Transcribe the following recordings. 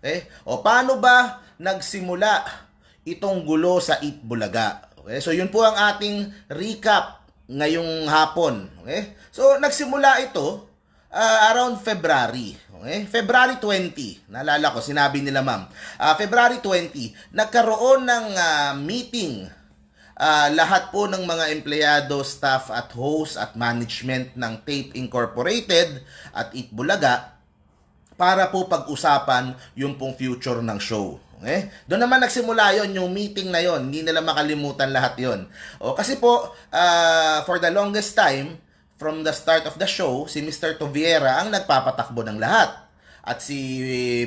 Okay? O paano ba nagsimula itong gulo sa Eat Bulaga? Okay? So yun po ang ating recap ngayong hapon. Okay? So nagsimula ito ah, around February. Okay? February 20. Naalala ko, sinabi nila ma'am. Ah, February 20, nagkaroon ng ah, meeting Ah, lahat po ng mga empleyado, staff at host at management ng Tape Incorporated at Eat Bulaga para po pag-usapan yung pong future ng show. Okay? Doon naman nagsimula yon yung meeting na yon Hindi nila makalimutan lahat yon O, kasi po, ah, for the longest time, from the start of the show, si Mr. Toviera ang nagpapatakbo ng lahat. At si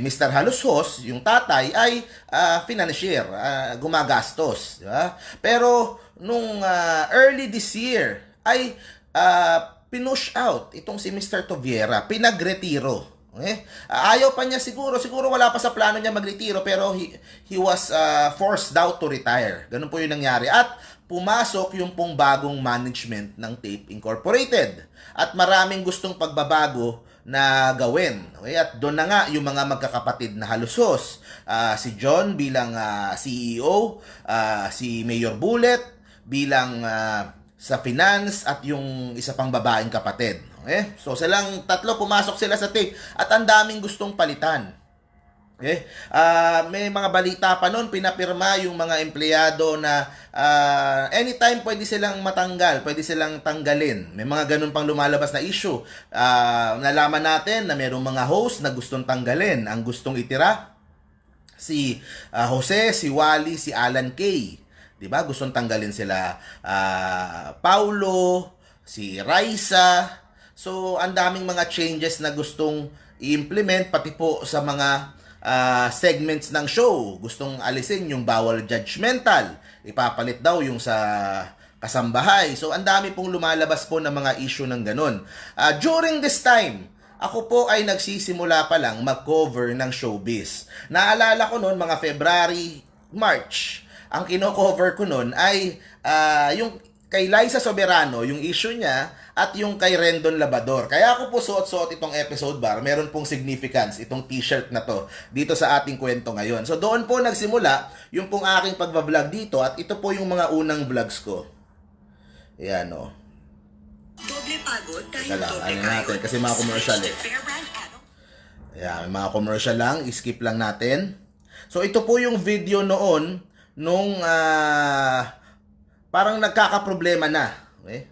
Mr. Halusos, yung tatay, ay ah, financier, ah, gumagastos. Di ba? Pero nung ah, early this year, ay ah, pinush out itong si Mr. Toviera, pinagretiro. Okay? Ah, ayaw pa niya siguro, siguro wala pa sa plano niya magretiro pero he, he was ah, forced out to retire. Ganun po yung nangyari. At pumasok yung pong bagong management ng Tape Incorporated. At maraming gustong pagbabago na gawin. Okay? At doon na nga yung mga magkakapatid na halusos. Ah, si John bilang ah, CEO, ah, si Mayor Bullet bilang ah, sa finance at yung isa pang babaeng kapatid. Okay? So silang tatlo pumasok sila sa tape at ang daming gustong palitan. Okay? Ah, may mga balita pa noon, pinapirma yung mga empleyado na ah, anytime pwede silang matanggal, pwede silang tanggalin. May mga ganun pang lumalabas na issue. Ah, nalaman natin na mayroong mga host na gustong tanggalin. Ang gustong itira, si ah, Jose, si Wally, si Alan Kay. 'Di ba? Gustong tanggalin sila ah, Paulo, si Raisa. So, ang daming mga changes na gustong i-implement pati po sa mga ah, segments ng show. Gustong alisin yung bawal judgmental. Ipapalit daw yung sa kasambahay. So, ang dami pong lumalabas po ng mga issue ng ganun. Ah, during this time, ako po ay nagsisimula pa lang mag-cover ng showbiz. Naalala ko noon mga February, March. Ang kino-cover ko noon ay ah, yung kay Liza Soberano, yung issue niya, at yung kay Rendon Labador. Kaya ako po suot-suot itong episode bar. Meron pong significance itong t-shirt na to dito sa ating kwento ngayon. So doon po nagsimula yung pong aking pagbablog dito at ito po yung mga unang vlogs ko. Ayan o. Doble pagod dahil Teka lang, doble ano natin, kasi mga commercial eh. Ano? Ayan, mga commercial lang. I-skip lang natin. So, ito po yung video noon nung ah, parang nagkakaproblema na. Okay?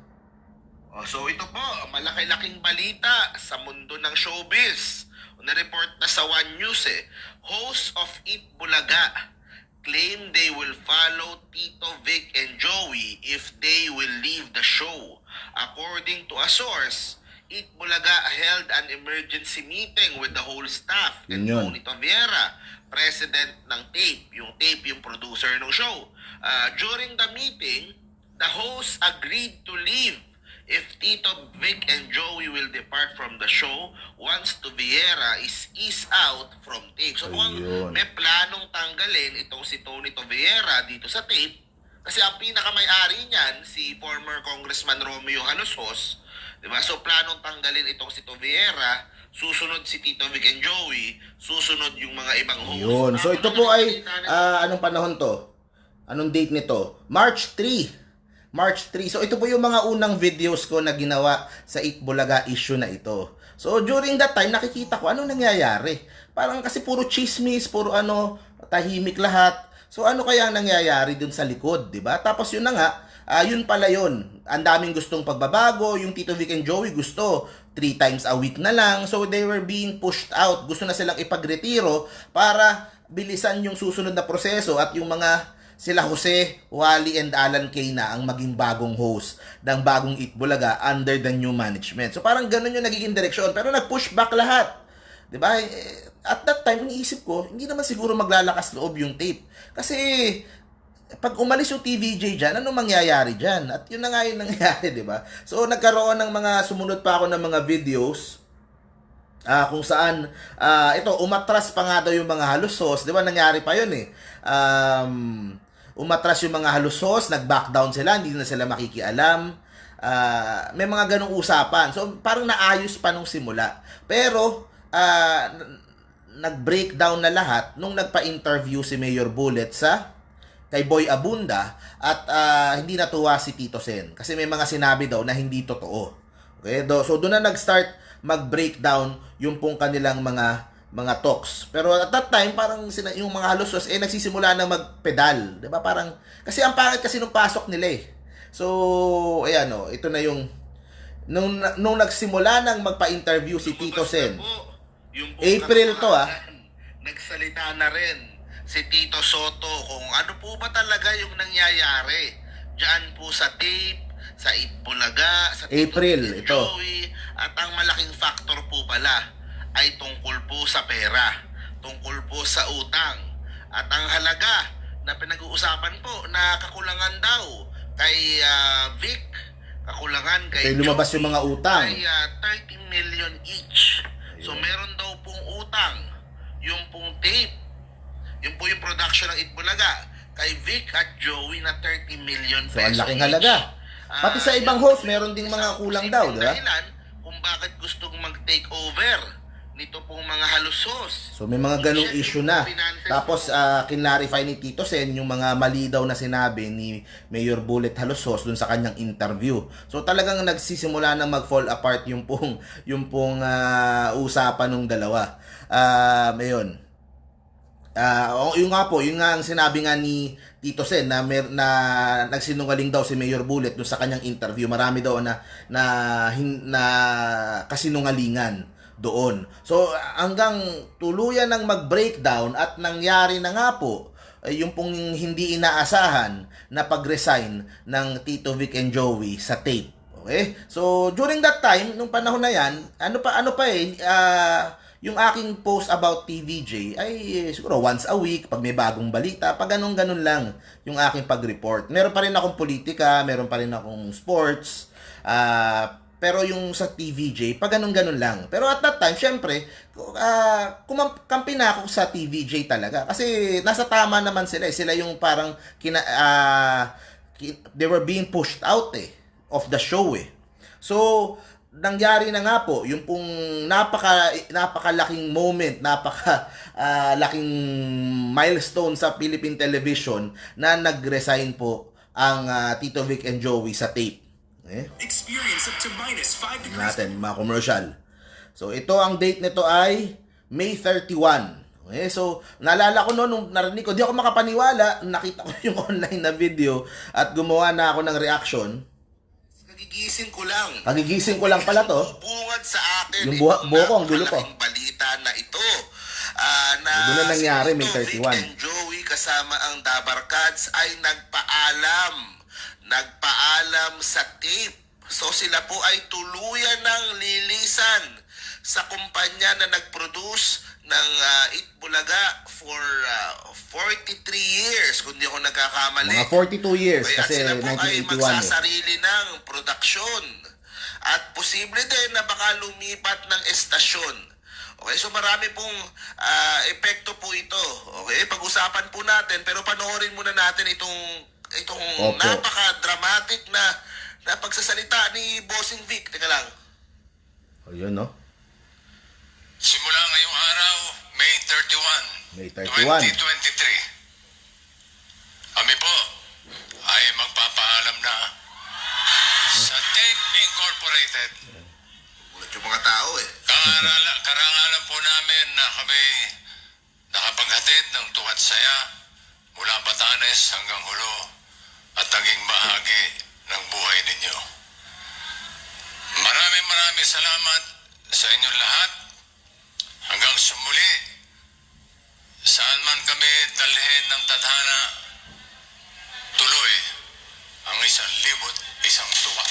Oh, so, ito po, malaki-laking balita sa mundo ng showbiz. Na-report na sa One News eh. Host of Eat Bulaga claim they will follow Tito Vic and Joey if they will leave the show. According to a source, Eat Bulaga held an emergency meeting with the whole staff and. Tony Taviera, president ng TAPE. Yung TAPE, yung producer ng show. Uh, during the meeting, the host agreed to leave if Tito, Vic, and Joey will depart from the show once Taviera is eased out from TAPE. So Ayun. may planong tanggalin itong si Tony Taviera dito sa TAPE kasi ang pinakamay-ari niyan, si former Congressman Romeo Halosos, di ba? So, planong tanggalin itong si Toviera, susunod si Tito Vic and Joey, susunod yung mga ibang host. Yun. So ito po ay ah, anong panahon to? Anong date nito? March 3. March 3. So ito po yung mga unang videos ko na ginawa sa Itbulaga issue na ito. So during that time nakikita ko ano nangyayari. Parang kasi puro chismis, puro ano, tahimik lahat. So ano kaya ang nangyayari dun sa likod, 'di ba? Tapos yun na nga, ah, yun pala yun. Ang daming gustong pagbabago, yung Tito Vic and Joey gusto three times a week na lang. So they were being pushed out. Gusto na silang ipagretiro para bilisan yung susunod na proseso at yung mga sila Jose, Wally, and Alan Kay na ang maging bagong host ng bagong Itbulaga under the new management. So parang ganun yung nagiging direksyon. Pero nag-push back lahat. ba? Eh, At that time, iniisip ko, hindi naman siguro maglalakas loob yung tape. Kasi pag umalis yung TVJ dyan, ano mangyayari dyan? At yun na nga yung nangyayari, di ba? So, nagkaroon ng mga, sumunod pa ako ng mga videos ah kung saan, ah ito, umatras pa nga daw yung mga halusos. Di ba, nangyari pa yun eh. Um, umatras yung mga halusos, nag-back down sila, hindi na sila makikialam. Ah, may mga ganong usapan. So, parang naayos pa nung simula. Pero, ah, nag-breakdown na lahat nung nagpa-interview si Mayor Bullet sa kay Boy Abunda at ah, hindi natuwa si Tito Sen kasi may mga sinabi daw na hindi totoo. Okay? Do, so doon na nag-start mag-breakdown yung pong kanilang mga mga talks. Pero at that time parang sina, yung mga halos eh nagsisimula na magpedal, 'di ba? Parang kasi ang pangit kasi nung pasok nila eh. So, ayan oh, ito na yung nung nung nagsimula nang magpa-interview si Tito Sen. Yung April to, ah. Nagsalita na rin si Tito Soto kung ano po ba talaga yung nangyayari diyan po sa tape, sa Itbulaga, sa Tito April, ito. Joey, at ang malaking factor po pala ay tungkol po sa pera, tungkol po sa utang. At ang halaga na pinag-uusapan po na kakulangan daw kay ah, Vic, kakulangan kay Kaya lumabas Joey, yung mga utang. ay ah, 30 million each. So meron daw pong utang yung pong tape. Yung po yung production ng Itbulaga kay Vic at Joey na 30 million So, pesos ang laking halaga. Ah, Pati sa yun ibang host, meron ding mga kulang daw, di ba? dahilan kung bakit gustong mag-take over nito pong mga halusos. So may mga ganong issue na. Tapos uh, kinlarify ni Tito Sen yung mga mali daw na sinabi ni Mayor Bullet Halosos dun sa kanyang interview. So talagang nagsisimula na mag-fall apart yung pong yung pong ah, usapan ng dalawa. Ah, uh, Ah, o yung nga po, yun nga ang sinabi nga ni Tito Sen na mer, na nagsinungaling daw si Mayor Bullet dun sa kanyang interview. Marami daw na na hin, na kasinungalingan doon. So hanggang tuluyan ng mag-breakdown at nangyari na nga po yung pong hindi inaasahan na pag-resign ng Tito Vic and Joey sa tape. Okay? So during that time, nung panahon na yan, ano pa ano pa eh ah, yung aking post about TVJ ay eh, siguro once a week pag may bagong balita, pag ganun ganun lang yung aking pag-report. Meron pa rin akong politika, meron pa rin akong sports, ah pero yung sa TVJ, pag ganun ganun lang. Pero at that time, syempre, uh, kumampi na ako sa TVJ talaga. Kasi nasa tama naman sila. eh. Sila yung parang, kina, ah, ki- they were being pushed out eh, of the show eh. So, nangyari na nga po, yung pong napaka, napakalaking moment, napaka ah, laking milestone sa Philippine Television na nag-resign po ang ah, Tito Vic and Joey sa tape. Eh? Experience up to minus 5 Tingnan degrees. natin, mga commercial. So, ito ang date nito ay May 31. Okay, so, naalala ko noon, nung narinig ko, di ako makapaniwala, nakita ko yung online na video at gumawa na ako ng reaction. Nagigising ko lang. Pagigising ko lang pala to. Bungad sa akin. Yung buha- buho ko, ang gulo ko. balita na ito. Ah, na doon na nangyari, May Tito Vic 31. and Joey kasama ang Dabar Cats ay nagpaalam. Nagpaalam sa tape. So sila po ay tuluyan ng lilisan sa kumpanya na nag-produce ng uh, Itbulaga for ah, 43 years, kung di ako nagkakamali. Mga 42 years Kaya kasi sila po ay 1981 eh. magsasarili ng produksyon. At posible din na baka lumipat ng estasyon. Okay, so marami pong ah, epekto po ito. Okay, pag-usapan po natin pero panoorin muna natin itong itong Opo. napaka-dramatic na na pagsasalita ni Bossing Vic. Teka lang. O yun, no? Simula ngayong araw, May 31, May 31. 2023. Kami po ay magpapaalam na sa Tape Incorporated. Ulat yung mga tao eh. Karangala, karangalan po namin na kami nakapaghatid ng tuwat saya mula Batanes hanggang Hulo at naging bahagi ng buhay ninyo. Maraming maraming salamat sa inyong lahat hanggang sa muli saan man kami dalhin ng tadhana tuloy ang isang libot isang tuwa.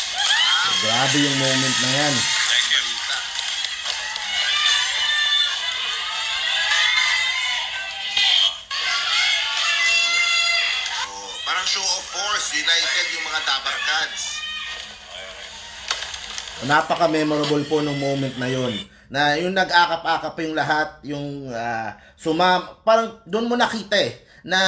Grabe yung moment na yan. Thank you. Oh, parang show of force, united yung mga Dabar Cats. Napaka-memorable po nung moment na yun. Na yung nag-akap-akap pa yung lahat, yung ah, sumam... Parang doon mo nakita eh, na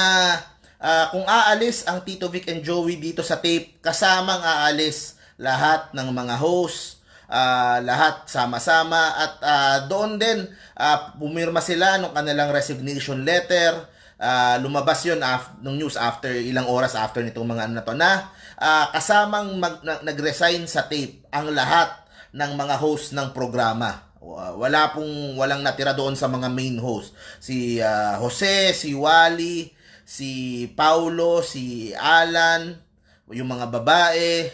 ah, kung aalis ang Tito Vic and Joey dito sa tape, kasamang aalis lahat ng mga host, ah, lahat sama-sama at ah, doon din ah, pumirma sila ng kanilang resignation letter. Ah, lumabas 'yon af- nung news after ilang oras after nitong mga ano na to na ah, kasamang mag- na- nag-resign sa tape ang lahat ng mga host ng programa. Wa- Wala pong walang natira doon sa mga main host. Si ah, Jose, si Wally, si Paulo, si Alan, yung mga babae,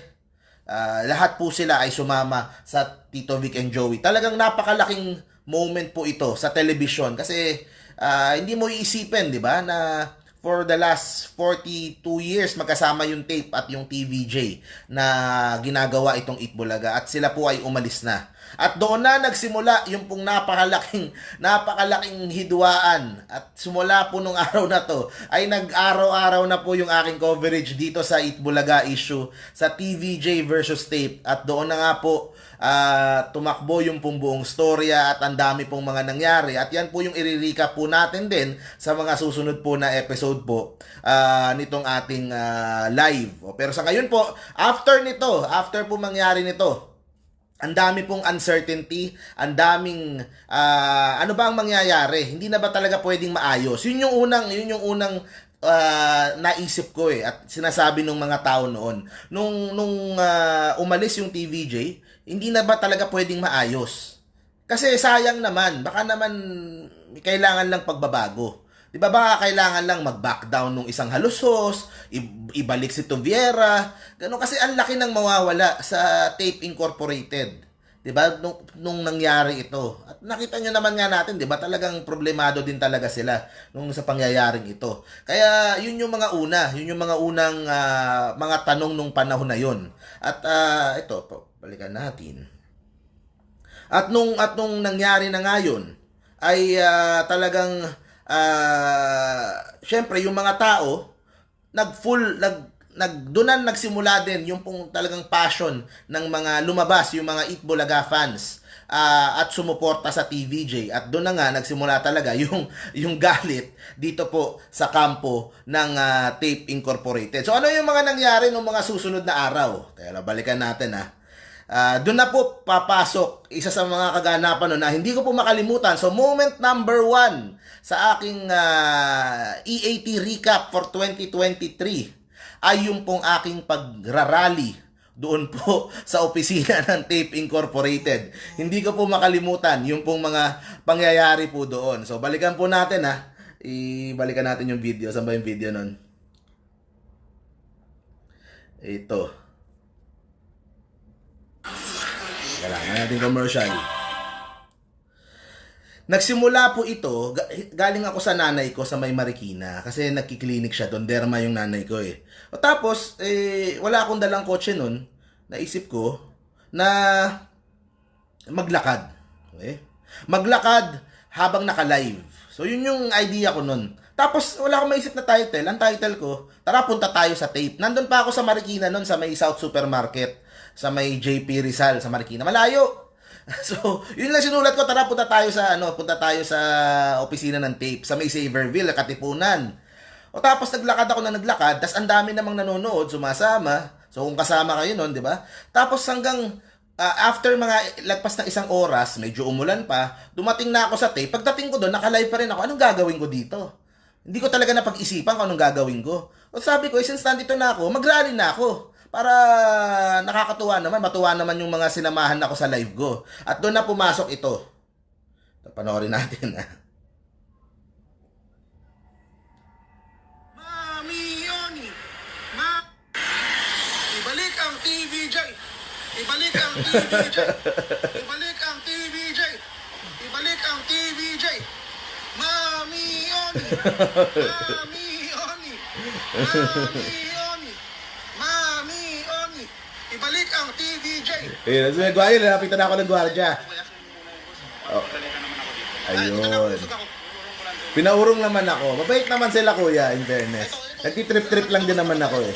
ah, lahat po sila ay sumama sa Tito Vic and Joey. Talagang napakalaking moment po ito sa television kasi ah, hindi mo iisipin, 'di ba, na for the last 42 years magkasama yung tape at yung TVJ na ginagawa itong Itbulaga at sila po ay umalis na. At doon na nagsimula yung pong napakalaking napakalaking hidwaan at simula po nung araw na to ay nag-araw-araw na po yung aking coverage dito sa Itbulaga issue sa TVJ versus tape at doon na nga po ah, tumakbo yung pong buong storya at ang dami pong mga nangyari at yan po yung i-recap po natin din sa mga susunod po na episode po ah, nitong ating ah, live. Pero sa ngayon po, after nito, after po mangyari nito, ang dami pong uncertainty, ang daming ah, ano ba ang mangyayari? Hindi na ba talaga pwedeng maayos? Yun yung unang, yun yung unang ah, naisip ko eh at sinasabi ng mga tao noon. Nung nung ah, umalis yung TVJ, hindi na ba talaga pwedeng maayos? Kasi sayang naman, baka naman kailangan lang pagbabago. 'Di ba baka kailangan lang mag-back down nung isang halusos, ibalik si Tuviera, ganun kasi ang laki ng mawawala sa Tape Incorporated. 'Di ba nung, nung nangyari ito. At nakita nyo naman nga natin, 'di ba talagang problemado din talaga sila nung sa pangyayaring ito. Kaya yun yung mga una, yun yung mga unang ah, mga tanong nung panahon na yun. At ah, ito, balikan natin. At nung at nung nangyari na ngayon ay ah, talagang ah, syempre yung mga tao nag full nag nagdunan nagsimula din yung pong talagang passion ng mga lumabas yung mga Eat Bulaga fans ah, at sumuporta sa TVJ at doon na nga nagsimula talaga yung yung galit dito po sa kampo ng ah, Tape Incorporated. So ano yung mga nangyari nung mga susunod na araw? Kaya balikan natin ha. Ah, doon na po papasok isa sa mga kaganapan no, na hindi ko po makalimutan. So moment number one sa aking ah, EAT recap for 2023 ay yung pong aking pagrarally doon po sa opisina ng Tape Incorporated. Hindi ko po makalimutan yung pong mga pangyayari po doon. So balikan po natin ha. Ibalikan natin yung video. Saan ba yung video nun? Ito. Kailangan natin commercial. Nagsimula po ito, ga- galing ako sa nanay ko sa May Marikina kasi nagkiklinik siya doon, derma yung nanay ko eh. O tapos, eh, wala akong dalang kotse noon, naisip ko na maglakad. Okay? Maglakad habang naka-live. So yun yung idea ko noon. Tapos wala akong maisip na title. Ang title ko, tara punta tayo sa tape. Nandun pa ako sa Marikina noon sa may South Supermarket, sa may JP Rizal sa Marikina. Malayo. So, yun lang sinulat ko, tara punta tayo sa ano, punta tayo sa opisina ng tape sa may Saverville, Katipunan. O tapos naglakad ako na naglakad, tas ang dami namang nanonood, sumasama. So kung kasama kayo noon, 'di ba? Tapos hanggang ah, after mga lagpas ng isang oras, medyo umulan pa, dumating na ako sa tape. Pagdating ko doon, naka-live pa rin ako. Anong gagawin ko dito? Hindi ko talaga napag-isipan kung anong gagawin ko. O sabi ko, eh, since nandito na ako, mag-rally na ako. Para nakakatuwa naman, matuwa naman yung mga sinamahan ako sa live ko. At doon na pumasok ito. Panoorin natin. ah. Mami Yoni! Ma... Ibalik ang TVJ! Ibalik ang TVJ! Ibalik ang TVJ! Ibalik ang TVJ! Mami Yoni! Mami Yoni! Mami Yoni! Mami Yoni! Ibalik ang Ayun, may gwardiya, nalapitan ako ng gwardiya. Oh. Ayun. Pinaurong naman ako. Mabait naman sila kuya, in fairness. Nagtitrip-trip lang din naman ako eh.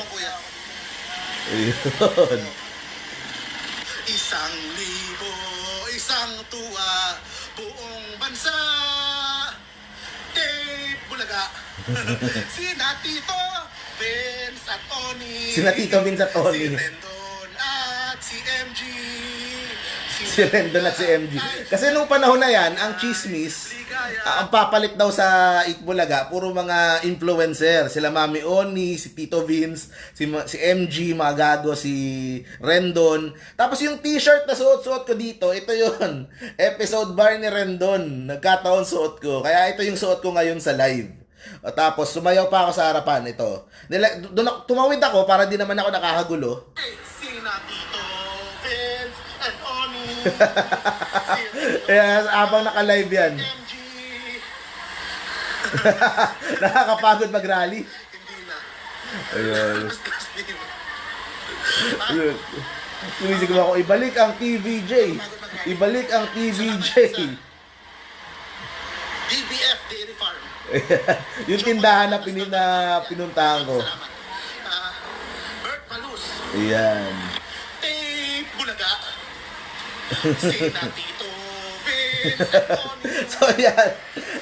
Ayun. Isang libo, isang tuwa, buong bansa. Tape Bulaga. Sina Tito, Vince at Tony. Sina Tito, Vince at Tony. Si Rendon si Rendon at si MG. Kasi nung panahon na yan, ang chismis, ah, ang papalit daw sa Itbulaga, puro mga influencer. Sila Mami Oni, si Tito Vince, si, si MG, mga gago, si Rendon. Tapos yung t-shirt na suot-suot ko dito, ito yon Episode bar ni Rendon. Nagkataon suot ko. Kaya ito yung suot ko ngayon sa live. O, tapos, sumayaw pa ako sa harapan. Ito. Doon tumawid ako para di naman ako nakakagulo. Kaya habang naka-live yan, nakakapagod mag-rally. Hindi na. Ayun. Ayun. Tumisig ako, ibalik ang TVJ. Ibalik ang TVJ. DBF Dairy Farm. yung tindahan na, pinin, na pinuntahan ko. Salamat. Ah, Bert Malus. Ayan. Tape Bulaga. Sina Tito, Vince, and Oni. So yan,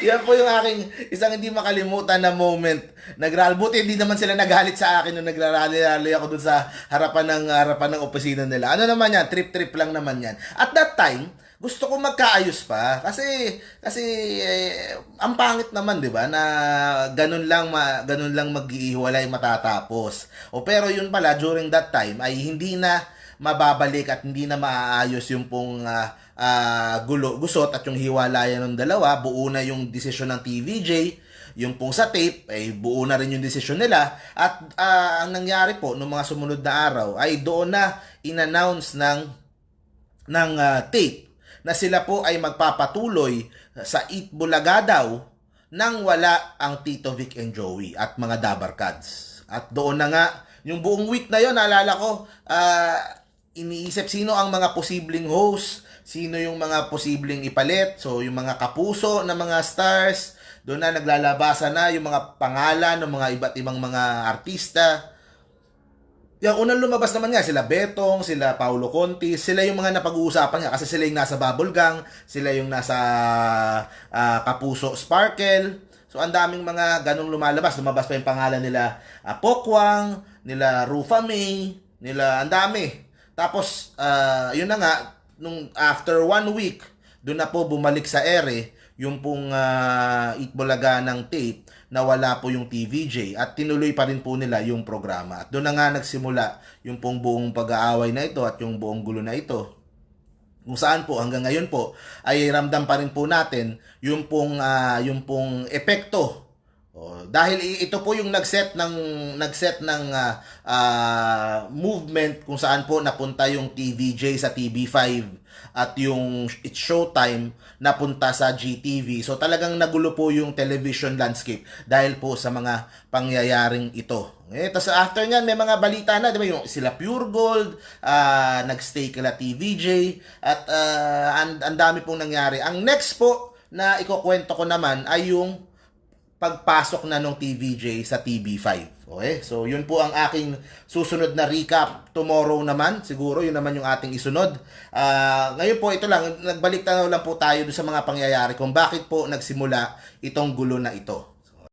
yan po yung aking isang hindi makalimutan na moment. Nagrally, buti hindi naman sila nagalit sa akin nung nagrarally-rally ako dun sa harapan ng harapan ng opisina nila. Ano naman yan, trip-trip lang naman yan. At that time, gusto ko magkaayos pa kasi kasi eh, ang pangit naman 'di ba na ganun lang ma, ganun lang maghihiwalay matatapos. O pero yun pala during that time ay hindi na mababalik at hindi na maaayos yung pong ah, ah, gulo, gusot at yung hiwalayan ng dalawa. Buo na yung desisyon ng TVJ. Yung pong sa tape, ay buo na rin yung desisyon nila. At ah, ang nangyari po noong mga sumunod na araw ay doon na in-announce ng ng ah, tape na sila po ay magpapatuloy sa Eat Bulaga daw nang wala ang Tito Vic and Joey at mga Dabarkads. At doon na nga, yung buong week na yon naalala ko, ah, iniisip sino ang mga posibleng host, sino yung mga posibleng ipalit, so yung mga kapuso na mga stars, doon na naglalabasan na yung mga pangalan ng mga iba't ibang mga artista. Yung unang lumabas naman nga, sila Betong, sila Paulo Conti, sila yung mga napag-uusapan nga kasi sila yung nasa Bubble Gang, sila yung nasa ah, Kapuso Sparkle. So ang daming mga ganong lumalabas. Lumabas pa yung pangalan nila ah, Pokwang, nila Rufa May, nila ang dami. Tapos, ah, yun na nga, nung after one week, doon na po bumalik sa ere yung pong uh, Itbulaga ng tape na wala po yung TVJ at tinuloy pa rin po nila yung programa. At doon na nga nagsimula yung pong buong pag-aaway na ito at yung buong gulo na ito. Kung saan po hanggang ngayon po ay ramdam pa rin po natin yung pong ah, yung pong epekto Oh, dahil ito po yung nagset ng nagset ng ah, ah, movement kung saan po napunta yung TVJ sa TV5 at yung It's Showtime napunta sa GTV. So talagang nagulo po yung television landscape dahil po sa mga pangyayaring ito. Eh, tapos after nyan, may mga balita na, di ba, yung sila Pure Gold, ah, nagstay kila TVJ, at ang, ang dami pong nangyari. Ang next po na ikukwento ko naman ay yung pagpasok na ng TVJ sa TV5. Okay? So, yun po ang aking susunod na recap tomorrow naman. Siguro, yun naman yung ating isunod. Ah, ngayon po, ito lang, nagbalik tanaw lang po tayo sa mga pangyayari kung bakit po nagsimula itong gulo na ito.